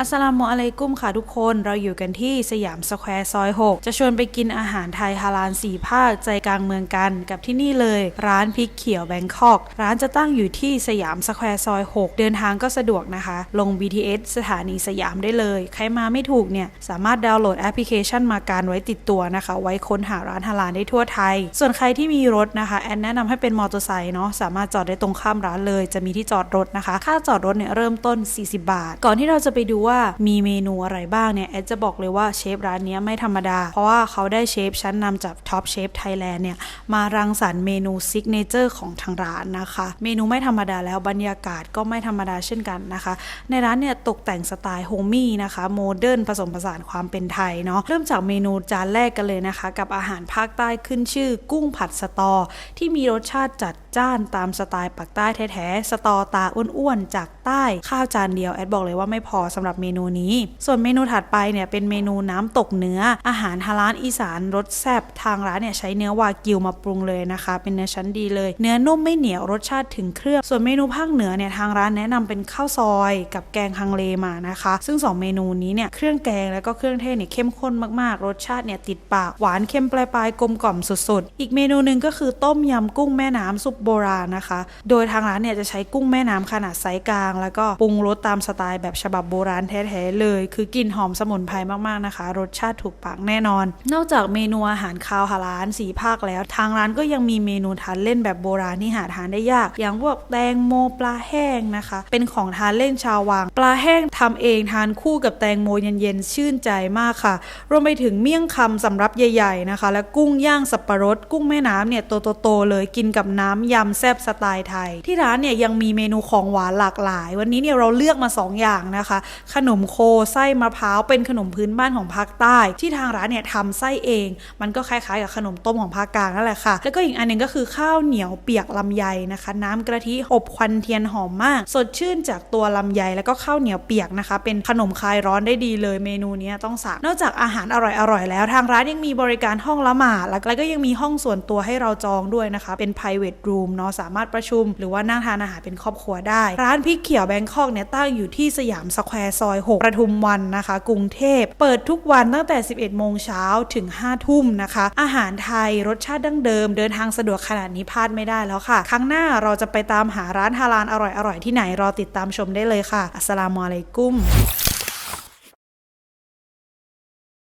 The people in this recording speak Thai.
อัสสลามุอะลัยกุมค่ะทุกคนเราอยู่กันที่สยามสแควร์ซอย 6 จะชวนไปกินอาหารไทยฮาลาลสีภาคใจกลางเมืองกันกับที่นี่เลย ร้านพริกเขียวแบงคอก ร้านจะตั้งอยู่ที่สยามสแควร์ซอย 6 เดินทางก็สะดวกนะคะ ลง BTS สถานีสยามได้เลย ใครมาไม่ถูกเนี่ย สามารถดาวน์โหลดแอปพลิเคชันมาการไว้ติดตัวนะคะ ไว้ค้นหาร้านฮาลาลได้ทั่วไทย ส่วนใครที่มีรถนะคะแอนแนะนำให้เป็นมอเตอร์ไซค์เนาะสามารถจอดได้ตรงข้ามร้านเลย จะมีที่จอดรถนะคะ ค่าจอดรถเนี่ยเริ่มต้น 40 บาท ก่อนที่เราจะไปดูว่ามีเมนูอะไรบ้างเนี่ยแอดจะบอกเลยว่าเชฟร้านนี้ไม่ธรรมดา เพราะว่าเขาได้เชฟชั้นนำจากท็อปเชฟไทยแลนด์เนี่ยมารังสรรค์เมนูซิกเนเจอร์ของทางร้านนะคะ เมนูไม่ธรรมดาแล้วบรรยากาศก็ไม่ธรรมดาเช่นกันนะคะ ในร้านเนี่ยตกแต่งสไตล์โฮมี่นะคะโมเดิร์นผสมผสานความเป็นไทยเนาะเริ่มจากเมนูจานแรกกันเลยนะคะ กับอาหารภาคใต้ขึ้นชื่อ กุ้งผัดสตอ ที่มีรสชาติจัด จ้านตามสไตล์ปักใต้แท้ๆ สตอตาอ้วนๆ จากใต้ข้าวจานเดียวแอดบอกเลยว่าไม่พอสำหรับเมนูนี้ ส่วนเมนูถัดไปเนี่ยเป็นเมนูน้ำตกเนื้อ อาหารฮาลาลอีสานรสแซ่บทางร้านเนี่ยใช้เนื้อวากิวมาปรุงเลยนะคะ เป็นเนื้อชั้นดีเลย เนื้อนุ่มไม่เหนียวรสชาติถึงเครื่องส่วนเมนูภาคเหนือเนี่ยทางร้านแนะนำเป็นข้าวซอย กับแกงฮังเลมานะคะ ซึ่งสองเมนูนี้เนี่ยเครื่องแกงแล้วก็เครื่องเทศเนี่ยเข้มข้นมากๆ รสชาติเนี่ยติดปากหวานเค็มปลายๆกลมกล่อมสุดๆ อีกเมนูหนึ่งก็คือต้มยำกุ้งแม่น้ำซุปโบราณนะคะ โดยทางร้านเนี่ยจะใช้กุ้งแม่น้ำขนาดไซส์กลาง แล้วก็ปรุงรสตามสไตล์แบบฉบับโบราณแท้ๆเลย คือกลิ่นหอมสมุนไพรมากๆนะคะ รสชาติถูกปากแน่นอน นอกจากเมนูอาหารคาวฮาลาลสีภาคแล้ว ทางร้านก็ยังมีเมนูทานเล่นแบบโบราณที่หาทานได้ยาก อย่างพวกแตงโมปลาแห้งนะคะ เป็นของทานเล่นชาววัง ปลาแห้งทำเองทานคู่กับแตงโมเย็นๆชื่นใจมากค่ะ รวมไปถึงเมี่ยงคำสำรับใหญ่ ๆนะคะ และกุ้งย่างสับปะรด กุ้งแม่น้ำเนี่ยโตๆเลยกินกับน้ำยำแซ่บสไตล์ไทย ที่ร้านเนี่ยยังมีเมนูของหวานหลากหลาย วันนี้เนี่ยเราเลือกมา 2 อย่างนะคะ ขนมโคไส้มะพร้าวเป็นขนมพื้นบ้านของภาคใต้ ที่ทางร้านเนี่ยทำไส้เอง มันก็คล้ายๆกับขนมต้มของภาคกลางนั่นแหละค่ะ แล้วก็อีกอันหนึงก็คือข้าวเหนียวเปียกลำไยนะคะ น้ำกะทิอบควันเทียนหอมมาก สดชื่นจากตัวลำไยแล้วก็ข้าวเหนียวเปียกนะคะ เป็นขนมคลายร้อนได้ดีเลยเมนูนี้ต้องสั่งนอกจากอาหารอร่อยๆแล้วทางร้านยังมีบริการห้องละหมาดแล้วก็ยังมีห้องส่วนตัวให้เราจองด้วยนะคะ เป็น private room เนาะสามารถประชุม หรือว่านั่งทานอาหารเป็นครอบครัวได้ ร้านพริกเขียวแบงคอกเนี่ยตั้งอยู่ที่สยามสแควร์ซอย 6 ประทุมวันนะคะ กรุงเทพ เปิดทุกวันตั้งแต่ 11 โมงเช้าถึง 5 ทุ่มนะคะ อาหารไทยรสชาติดั้งเดิม เดินทางสะดวกขนาดนี้พลาดไม่ได้แล้วค่ะ ครั้งหน้าเราจะไปตามหาร้านฮาลาลอร่อยๆที่ไหนรอติดตามชมได้เลยค่ะ อัสสลามุอะลัยกุม